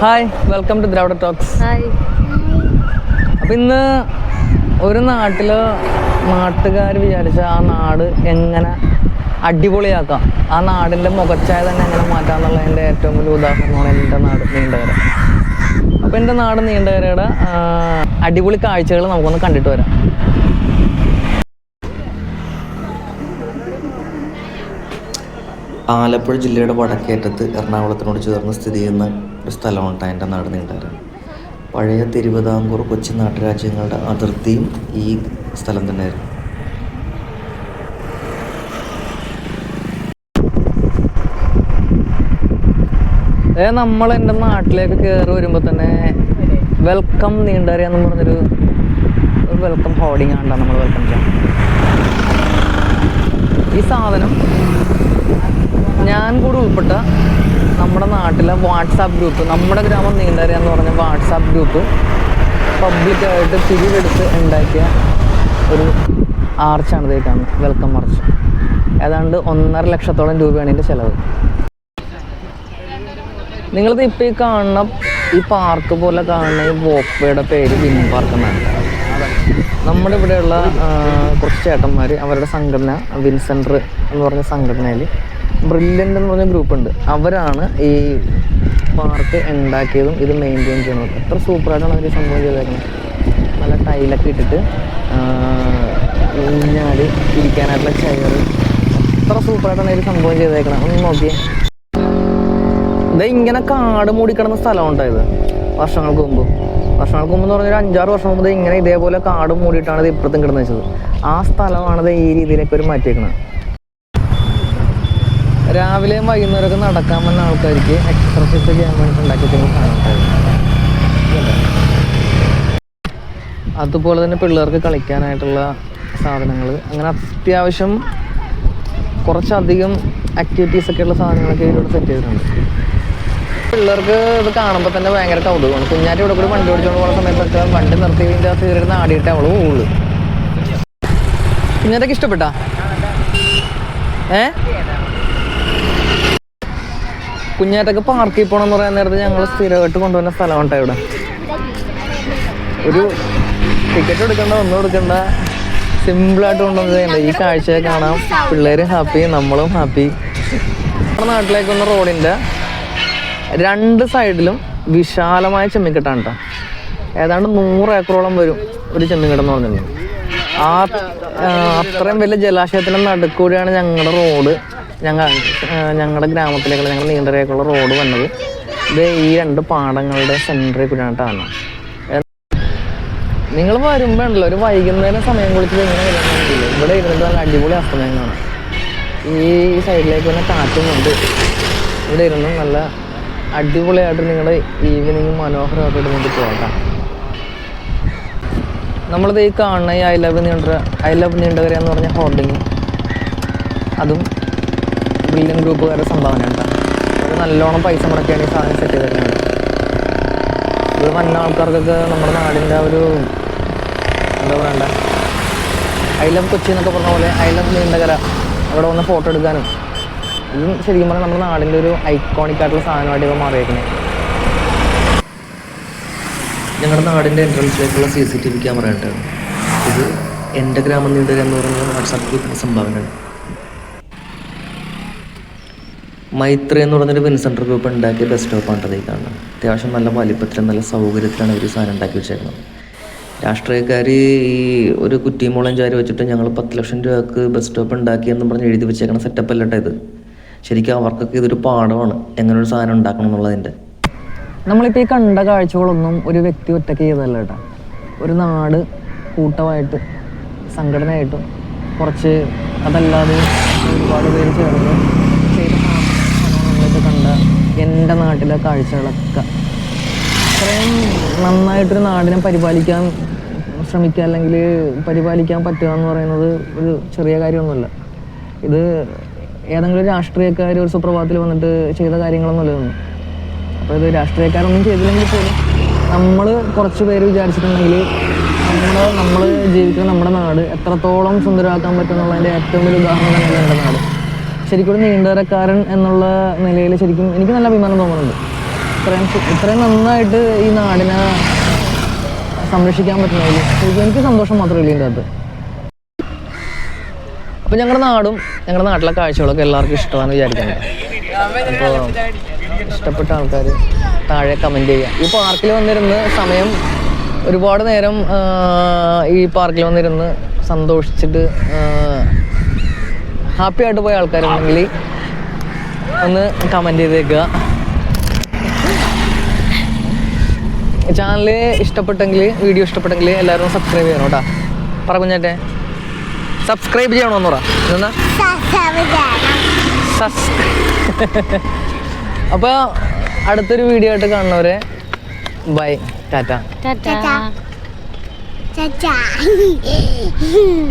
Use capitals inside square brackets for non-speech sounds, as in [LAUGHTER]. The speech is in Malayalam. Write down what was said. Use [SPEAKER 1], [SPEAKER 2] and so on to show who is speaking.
[SPEAKER 1] Hi welcome to Dravida talks
[SPEAKER 2] hi
[SPEAKER 1] അപ്പം ഇന്ന് ഒരു നാട്ടിൽ നാട്ടുകാർ വിചാരിച്ച ആ നാട് എങ്ങനെ അടിപൊളിയാക്കാം? ആ നാടിന്റെ മുഖച്ചായ തന്നെ എങ്ങനെ മാറ്റാം എന്നുള്ളതിന്റെ ഏറ്റവും വലിയ ഉദാഹരണമാണ് എന്റെ നാട് നീണ്ടകര. അപ്പോൾ എന്റെ നാട് നീണ്ടകരയുടെ അടിപൊളി കാഴ്ചകൾ നമുക്കൊന്ന് കണ്ടിട്ട് വരാം.
[SPEAKER 3] ആലപ്പുഴ ജില്ലയുടെ വടക്കേറ്റത്ത് എറണാകുളത്തിനോട് ചേർന്ന് സ്ഥിതി ചെയ്യുന്ന ഒരു സ്ഥലമാണ് ട്ടാ എന്റെ നാട് നീണ്ടാരം പഴയ തിരുവിതാംകൂർ കൊച്ചി നാട്ടുരാജ്യങ്ങളുടെ അതിർത്തിയും ഈ സ്ഥലം തന്നെയായിരുന്നു.
[SPEAKER 1] ഏ നമ്മൾ എന്റെ നാട്ടിലേക്ക് കയറി വരുമ്പോൾ തന്നെ വെൽക്കം നീണ്ടറിയ എന്ന് പറഞ്ഞൊരു വെൽക്കം ഹോർഡിങ് ആണ് നമ്മൾ വെൽക്കം ചെയ്യാം. ഈ സാധനം ഞാൻ കൂടെ ഉൾപ്പെട്ട നമ്മുടെ നാട്ടിലെ വാട്സാപ്പ് ഗ്രൂപ്പ് നമ്മുടെ ഗ്രാമം നീന്തറിയ എന്ന് പറഞ്ഞ വാട്സാപ്പ് ഗ്രൂപ്പ് പബ്ലിക്കായിട്ട് പിരിവെടുത്ത് ഉണ്ടാക്കിയ ഒരു ആർച്ചാണ് ഇതേ കാണുന്നത് വെൽക്കം ആർച്ച്. ഏതാണ്ട് ഒന്നര ലക്ഷത്തോളം രൂപയാണ് ഇതിന്റെ ചിലവ്. നിങ്ങളിത് ഇപ്പോൾ ഈ കാണുന്ന ഈ പാർക്ക് പോലെ കാണുന്ന ഈ വോക്ക്വേയുടെ പേര് വിൻ പാർക്ക് എന്നാണ്. നമ്മുടെ ഇവിടെയുള്ള കുറച്ച് ചേട്ടന്മാർ അവരുടെ സംഘടന വിൻ സെന്റർ എന്ന് പറഞ്ഞ സംഘടനയിൽ ബ്രില്യന്റ് എന്ന് പറഞ്ഞ ഗ്രൂപ്പ് ഉണ്ട്. അവരാണ് ഈ പാർക്ക് ഉണ്ടാക്കിയതും ഇത് മെയിന്റെയിൻ ചെയ്യുന്നതും. എത്ര സൂപ്പറായിട്ടാണ് അവർ സംഭവം ചെയ്തേക്കുന്നത് നല്ല ടൈലൊക്കെ ഇട്ടിട്ട് ആ, ഇരിക്കാനായിട്ടുള്ള ചെയർ എത്ര സൂപ്പറായിട്ടാണ് അവർ സംഭവം ചെയ്തേക്കുന്നത് ഒന്ന് നോക്കിയേ. ഇത് ഇങ്ങനെ കാട് മൂടിക്കിടന്ന സ്ഥലം ഉണ്ടായത് വർഷങ്ങൾക്ക് മുമ്പ്. വർഷങ്ങൾക്ക് മുമ്പ് എന്ന് പറഞ്ഞാൽ ഒരു അഞ്ചാറ് വർഷം മുമ്പ് ഇങ്ങനെ ഇതേപോലെ കാട് മൂടിയിട്ടാണ് ഇത് ഇപ്പുറത്തും കിടന്നു വെച്ചത്. ആ സ്ഥലമാണ് ഈ രീതിയിലേക്ക് ഒരു മാറ്റിയേക്കണത്. രാവിലെയും വൈകുന്നേരമൊക്കെ നടക്കാൻ വന്ന ആൾക്കാർക്ക് എക്സർസൈസ് ചെയ്യാൻ വേണ്ടി ഉണ്ടാക്കി അതുപോലെ തന്നെ പിള്ളേർക്ക് കളിക്കാനായിട്ടുള്ള സാധനങ്ങൾ അങ്ങനെ അത്യാവശ്യം കുറച്ചധികം ആക്ടിവിറ്റീസ് ഒക്കെ ഉള്ള സാധനങ്ങളൊക്കെ ഇതിലൂടെ സെറ്റ് ചെയ്തിട്ടുണ്ട്. പിള്ളേർക്ക് ഇത് കാണുമ്പോൾ തന്നെ ഭയങ്കര കൗതുകമാണ്. കുഞ്ഞാറ്റ് ഇവിടെ കൂടി വണ്ടി ഓടിച്ചുകൊണ്ട് പോകുന്ന സമയത്തൊക്കെ വണ്ടി നിർത്തി ഇതിന്റെ അകത്ത് കയറിയിരുന്ന് ആടിയിട്ട് അവൾ പോവുള്ളൂ. കുഞ്ഞാറ്റൊക്കെ ഇഷ്ടപ്പെട്ടാ? ഏ? കുഞ്ഞാറ്റൊക്കെ പാർക്കിൽ പോകണം എന്ന് പറയാൻ നേരത്തെ ഞങ്ങൾ സ്ഥിരമായിട്ട് കൊണ്ടുവന്ന സ്ഥലമുണ്ട് ഇവിടെ. ഒരു ടിക്കറ്റ് എടുക്കണ്ട ഒന്നും എടുക്കണ്ട. സിമ്പിളായിട്ട് കൊണ്ടുവന്നത് ഈ കാഴ്ചയെ കാണാം. പിള്ളേരും ഹാപ്പി നമ്മളും ഹാപ്പി നമ്മുടെ നാട്ടിലേക്ക് വന്ന റോഡിന്റെ രണ്ട് സൈഡിലും വിശാലമായ ചെമ്മിക്കെട്ടാണ് കേട്ടോ ഏതാണ്ട് നൂറ് ഏക്കറോളം വരും ഒരു ചെമ്മിക്കെട്ടെന്ന് പറഞ്ഞിട്ടുണ്ടെങ്കിൽ. ആ അത്രയും വലിയ ജലാശയത്തിന്റെ നടുക്കൂടിയാണ് ഞങ്ങളുടെ റോഡ്. ഞങ്ങൾ ഞങ്ങളുടെ ഗ്രാമത്തിലേക്കുള്ള ഞങ്ങളുടെ നീണ്ടരേക്കുള്ള റോഡ് വന്നത്. ഇത് ഈ രണ്ട് പാടങ്ങളുടെ സെന്ററിൽ കൂടിയാണ് നിങ്ങൾ വരുമ്പോഴല്ലോ ഒരു വൈകുന്നേരം സമയം കുളിച്ചത് ഇങ്ങനെ ഇവിടെ ഇരുന്നിട്ട് നല്ല അടിപൊളി അസ്തമയം കാണാം. ഈ സൈഡിലേക്ക് തന്നെ കാറ്റും ഉണ്ട് ഇവിടെ ഇരുന്ന് നല്ല അടിപൊളിയായിട്ട് നിങ്ങളുടെ ഈവനിങ് മനോഹരമായിട്ട് ഇരുന്നിട്ട് പോകാം നമ്മളിത് ഈ കാണുന്ന ഈ I love Neenda I love Neendakara എന്ന് പറഞ്ഞ ഹോർഡിങ് അതും ബ്രില്യൻ ഗ്രൂപ്പുകാരുടെ സംഭാവന കേട്ടോ അത് നല്ലോണം പൈസ മുടക്കിയാണ് ഈ സാധനം സെറ്റ് ചെയ്തിരുന്നത് ഇത് വന്ന ആൾക്കാർക്കൊക്കെ നമ്മുടെ നാടിന്റെ ഒരു എന്താ പറയണ്ട. ഐ ലവ് കൊച്ചി എന്നൊക്കെ പറഞ്ഞ പോലെ ഐ ലവ് നീണ്ടകര. അവിടെ വന്ന് ഫോട്ടോ എടുക്കാനും. ഇതും ശരിക്കും പറഞ്ഞാൽ നമ്മുടെ നാടിന്റെ ഒരു ഐക്കോണിക് ആയിട്ടുള്ള സാധനമായിട്ട് ഇവ മാറിയേക്കുന്നത്.
[SPEAKER 3] ഞങ്ങളുടെ നാടിന്റെ എൻട്രൻസിലേക്കുള്ള C C T V camera ഉണ്ട് ഇത് എന്റെ ഗ്രാമം നീണ്ടകര എന്ന് പറഞ്ഞ വാട്സാപ്പ് ഗ്രൂപ്പിന്റെ സംഭാവനയാണ്. മൈത്രി എന്ന് പറഞ്ഞൊരു വിൻസെന്റർ ഗ്രൂപ്പ് ഉണ്ടാക്കിയ ബസ് സ്റ്റോപ്പാണ് കാണുന്നത്. അത്യാവശ്യം നല്ല വലിപ്പത്തിലും നല്ല സൗകര്യത്തിലാണ് ഇവർ ഈ സാധനം ഉണ്ടാക്കി വെച്ചേക്കുന്നത്. രാഷ്ട്രീയക്കാർ ഈ ഒരു കുറ്റിമുളം ചാരി വെച്ചിട്ട് ഞങ്ങൾ പത്ത് ലക്ഷം രൂപക്ക് ബസ് സ്റ്റോപ്പ് ഉണ്ടാക്കിയെന്ന് പറഞ്ഞ് എഴുതി വെച്ചേക്കുന്ന സെറ്റപ്പ് അല്ലട്ടെ ഇത്. ശരിക്കും അവർക്കൊക്കെ ഇതൊരു പാഠമാണ്. എങ്ങനെ ഒരു സാധനം ഉണ്ടാക്കണം എന്നുള്ളതിന്റെ
[SPEAKER 1] നമ്മളിപ്പോൾ ഈ കണ്ട കാഴ്ചകളൊന്നും ഒരു വ്യക്തി ഒറ്റയ്ക്ക് ചെയ്തതല്ല കേട്ടോ. ഒരു നാട് കൂട്ടമായിട്ട് സംഘടനയായിട്ടും കുറച്ച് അതല്ലാതെ ഒരുപാട് പേര് ചേർന്ന് ചെയ്ത നമ്മളിപ്പോൾ കണ്ട എന്റെ നാട്ടിലെ കാഴ്ചകളൊക്കെ. അത്രയും നന്നായിട്ടൊരു നാടിനെ പരിപാലിക്കാൻ ശ്രമിക്കുക അല്ലെങ്കിൽ പരിപാലിക്കാൻ പറ്റുക എന്ന് പറയുന്നത് ഒരു ചെറിയ കാര്യമൊന്നുമല്ല. ഇത് ഏതെങ്കിലും രാഷ്ട്രീയക്കാർ ഒരു സുപ്രഭാതത്തിൽ വന്നിട്ട് ചെയ്ത കാര്യങ്ങളൊന്നുമല്ല അപ്പോൾ ഇത് രാഷ്ട്രീയക്കാരൊന്നും ചെയ്തില്ലെങ്കിൽ പോലും നമ്മൾ കുറച്ച് പേര് വിചാരിച്ചിട്ടുണ്ടെങ്കിൽ നമ്മൾ നമ്മൾ ജീവിക്കുന്ന നമ്മുടെ നാട് എത്രത്തോളം സുന്ദരമാക്കാൻ പറ്റും എന്നുള്ളതിന്റെ ഏറ്റവും വലിയ ഉദാഹരണം തന്നെയാണ് നമ്മുടെ നാട്. ശരിക്കും നീണ്ടരക്കാരൻ എന്നുള്ള നിലയിൽ ശരിക്കും എനിക്ക് നല്ല അഭിമാനം തോന്നുന്നുണ്ട്. ഇത്രയും ഇത്രയും നന്നായിട്ട് ഈ നാടിനെ സംരക്ഷിക്കാൻ പറ്റുന്നതിൽ എനിക്ക് സന്തോഷം മാത്രമേ ഉള്ളൂ ഇതിന്റെ അകത്ത്. അപ്പോൾ ഞങ്ങളുടെ നാടും ഞങ്ങളുടെ നാട്ടിലെ കാഴ്ചകളൊക്കെ എല്ലാവർക്കും ഇഷ്ടമാണെന്ന് വിചാരിക്കുന്നുണ്ട് അപ്പോൾ ഇഷ്ടപ്പെട്ട ആൾക്കാർ താഴെ കമന്റ് ചെയ്യുക ഈ പാർക്കിൽ വന്നിരുന്ന് സമയം ഒരുപാട് നേരം ഈ പാർക്കിൽ വന്നിരുന്ന് സന്തോഷിച്ചിട്ട് ഹാപ്പി ആയിട്ട് പോയ ആൾക്കാരുണ്ടെങ്കിൽ ഒന്ന് കമന്റ് ചെയ്തേക്കുക. ചാനൽ ഇഷ്ടപ്പെട്ടെങ്കിൽ വീഡിയോ ഇഷ്ടപ്പെട്ടെങ്കിൽ എല്ലാവരും സബ്സ്ക്രൈബ് ചെയ്യണം കേട്ടോ. പറ കുഞ്ഞാറ്റെ. സബ്സ്ക്രൈബ് ചെയ്യണമെന്ന് പറ. എന്നാ [LAUGHS] അപ്പോൾ അടുത്തൊരു വീഡിയോ ആയിട്ട് കാണുന്നവരെ ബൈ ടാറ്റ.
[SPEAKER 2] Dadah.